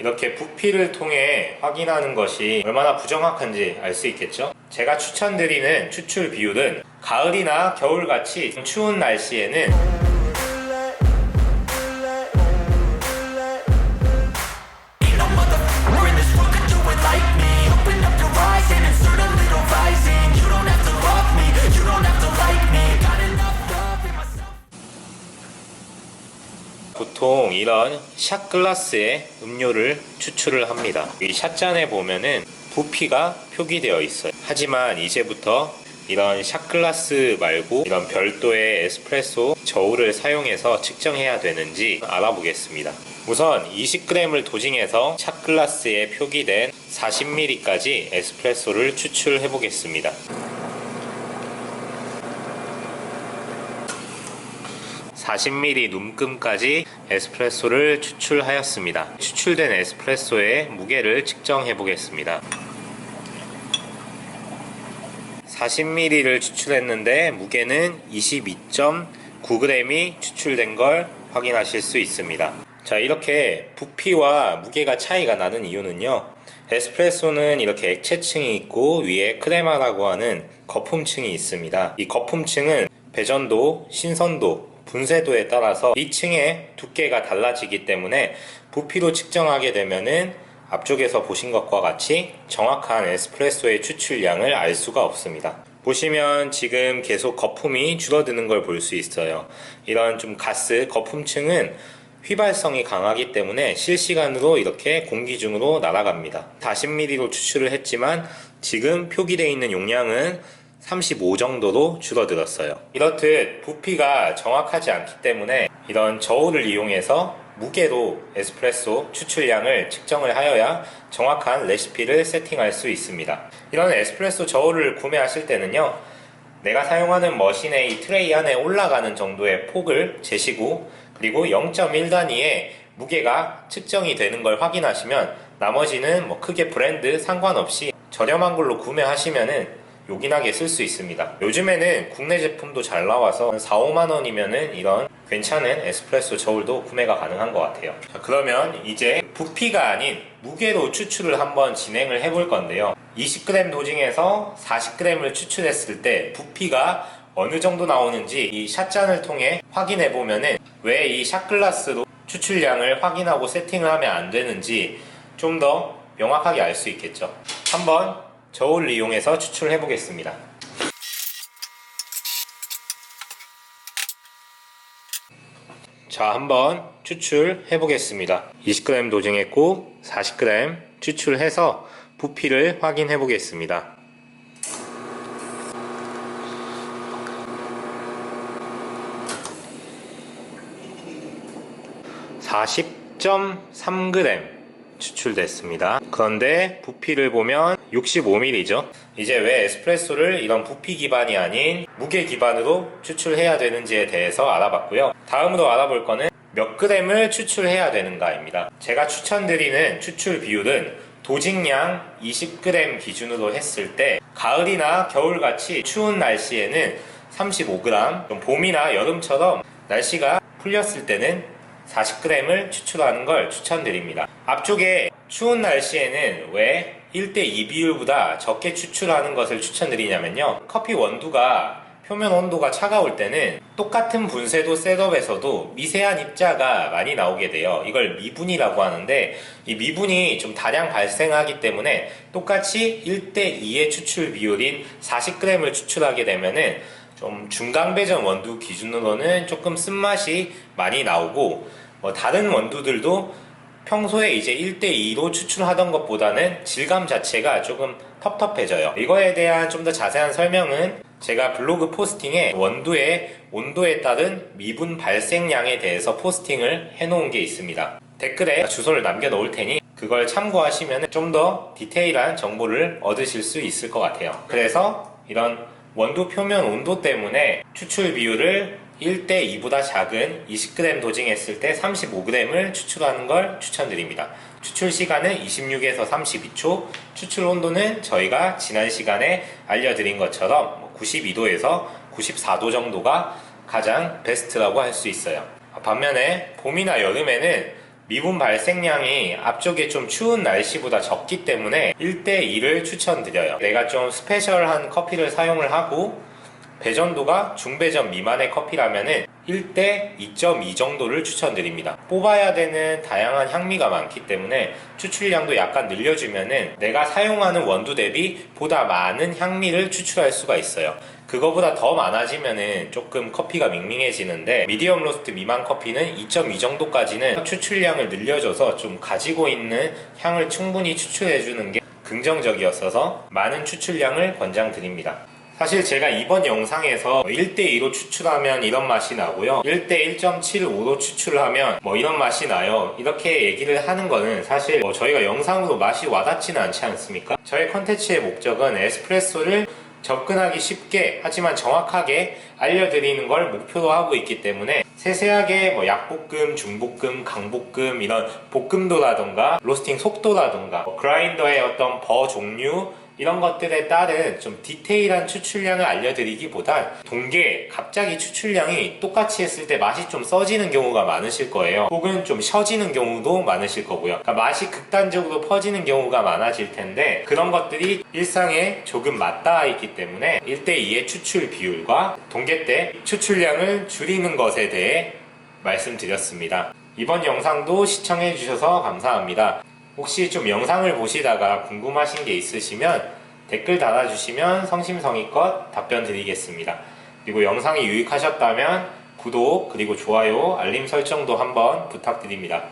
이렇게 부피를 통해 확인하는 것이 얼마나 부정확한지 알 수 있겠죠? 제가 추천드리는 추출 비율은 가을이나 겨울같이 추운 날씨에는 보통 이런 샷글라스에 음료를 추출을 합니다. 이 샷잔에 보면은 부피가 표기되어 있어요. 하지만 이제부터 이런 샷글라스 말고 이런 별도의 에스프레소 저울을 사용해서 측정해야 되는지 알아보겠습니다. 우선 20g을 도징해서 샷글라스에 표기된 40ml까지 에스프레소를 추출해 보겠습니다. 40ml 눈금까지 에스프레소를 추출하였습니다. 추출된 에스프레소의 무게를 측정해 보겠습니다. 40ml를 추출했는데 무게는 22.9g이 추출된 걸 확인하실 수 있습니다. 자, 이렇게 부피와 무게가 차이가 나는 이유는요. 에스프레소는 이렇게 액체층이 있고 위에 크레마라고 하는 거품층이 있습니다. 이 거품층은 배전도, 신선도, 분쇄도에 따라서 이 층의 두께가 달라지기 때문에 부피로 측정하게 되면은 앞쪽에서 보신 것과 같이 정확한 에스프레소의 추출량을 알 수가 없습니다. 보시면 지금 계속 거품이 줄어드는 걸 볼 수 있어요. 이런 좀 가스 거품층은 휘발성이 강하기 때문에 실시간으로 이렇게 공기 중으로 날아갑니다. 40ml로 추출을 했지만 지금 표기되어 있는 용량은 35 정도로 줄어들었어요. 이렇듯 부피가 정확하지 않기 때문에 이런 저울을 이용해서 무게로 에스프레소 추출량을 측정을 하여야 정확한 레시피를 세팅할 수 있습니다. 이런 에스프레소 저울을 구매하실 때는요. 내가 사용하는 머신의 이 트레이 안에 올라가는 정도의 폭을 재시고 그리고 0.1 단위의 무게가 측정이 되는 걸 확인하시면 나머지는 뭐 크게 브랜드 상관없이 저렴한 걸로 구매하시면은 요긴하게 쓸 수 있습니다. 요즘에는 국내 제품도 잘 나와서 4, 5만 원이면은 이런 괜찮은 에스프레소 저울도 구매가 가능한 것 같아요. 자, 그러면 이제 부피가 아닌 무게로 추출을 한번 진행을 해볼 건데요. 20g 도징에서 40g을 추출했을 때 부피가 어느 정도 나오는지 이 샷잔을 통해 확인해 보면은 왜 이 샷글라스로 추출량을 확인하고 세팅을 하면 안 되는지 좀 더 명확하게 알 수 있겠죠. 한번 저울을 이용해서 추출해 보겠습니다. 자, 한번 추출해 보겠습니다. 20g 도징했고 40g 추출해서 부피를 확인해 보겠습니다. 40.3g 추출됐습니다. 그런데 부피를 보면 65ml죠. 이제 왜 에스프레소를 이런 부피 기반이 아닌 무게 기반으로 추출해야 되는지에 대해서 알아봤고요. 다음으로 알아볼 거는 몇 g을 추출해야 되는가입니다. 제가 추천드리는 추출 비율은 도직량 20g 기준으로 했을 때 가을이나 겨울같이 추운 날씨에는 35g, 좀 봄이나 여름처럼 날씨가 풀렸을 때는 40g을 추출하는 걸 추천드립니다. 앞쪽에 추운 날씨에는 왜 1대 2 비율보다 적게 추출하는 것을 추천드리냐면요. 커피 원두가 표면 온도가 차가울 때는 똑같은 분쇄도 셋업에서도 미세한 입자가 많이 나오게 돼요. 이걸 미분이라고 하는데 이 미분이 좀 다량 발생하기 때문에 똑같이 1대2의 추출 비율인 40g을 추출하게 되면은 좀 중강 배전 원두 기준으로는 조금 쓴맛이 많이 나오고 뭐 다른 원두들도 평소에 이제 1대2로 추출하던 것보다는 질감 자체가 조금 텁텁해져요. 이거에 대한 좀 더 자세한 설명은 제가 블로그 포스팅에 원두의 온도에 따른 미분 발생량에 대해서 포스팅을 해놓은 게 있습니다. 댓글에 주소를 남겨 놓을 테니 그걸 참고하시면 좀 더 디테일한 정보를 얻으실 수 있을 것 같아요. 그래서 이런 원두 표면 온도 때문에 추출 비율을 1대 2보다 작은 20g 도징했을 때 35g을 추출하는 걸 추천드립니다. 추출 시간은 26에서 32초, 추출 온도는 저희가 지난 시간에 알려드린 것처럼 92도에서 94도 정도가 가장 베스트라고 할 수 있어요. 반면에 봄이나 여름에는 미분 발생량이 앞쪽에 좀 추운 날씨보다 적기 때문에 1대 2를 추천드려요. 내가 좀 스페셜한 커피를 사용을 하고 배전도가 중배전 미만의 커피라면은 1대 2.2 정도를 추천드립니다. 뽑아야 되는 다양한 향미가 많기 때문에 추출량도 약간 늘려주면은 내가 사용하는 원두 대비 보다 많은 향미를 추출할 수가 있어요. 그거보다 더 많아지면은 조금 커피가 밍밍해지는데 미디엄 로스트 미만 커피는 2.2 정도까지는 추출량을 늘려줘서 좀 가지고 있는 향을 충분히 추출해주는 게 긍정적이었어서 많은 추출량을 권장드립니다. 사실 제가 이번 영상에서 1대2로 추출하면 이런 맛이 나고요. 1대 1.75로 추출하면 뭐 이런 맛이 나요. 이렇게 얘기를 하는 거는 사실 뭐 저희가 영상으로 맛이 와닿지는 않지 않습니까? 저의 컨텐츠의 목적은 에스프레소를 접근하기 쉽게 하지만 정확하게 알려드리는 걸 목표로 하고 있기 때문에 세세하게 뭐 약볶음, 중볶음, 강볶음 이런 볶음도라던가 로스팅 속도라던가 뭐 그라인더의 어떤 버 종류 이런 것들에 따른 좀 디테일한 추출량을 알려드리기보단 동계 갑자기 추출량이 똑같이 했을 때 맛이 좀 써지는 경우가 많으실 거예요. 혹은 좀 쉬어지는 경우도 많으실 거고요. 그러니까 맛이 극단적으로 퍼지는 경우가 많아질 텐데 그런 것들이 일상에 조금 맞닿아 있기 때문에 1대2의 추출 비율과 동계 때 추출량을 줄이는 것에 대해 말씀드렸습니다. 이번 영상도 시청해 주셔서 감사합니다. 혹시 좀 영상을 보시다가 궁금하신 게 있으시면 댓글 달아주시면 성심성의껏 답변 드리겠습니다. 그리고 영상이 유익하셨다면 구독 그리고 좋아요 알림 설정도 한번 부탁드립니다.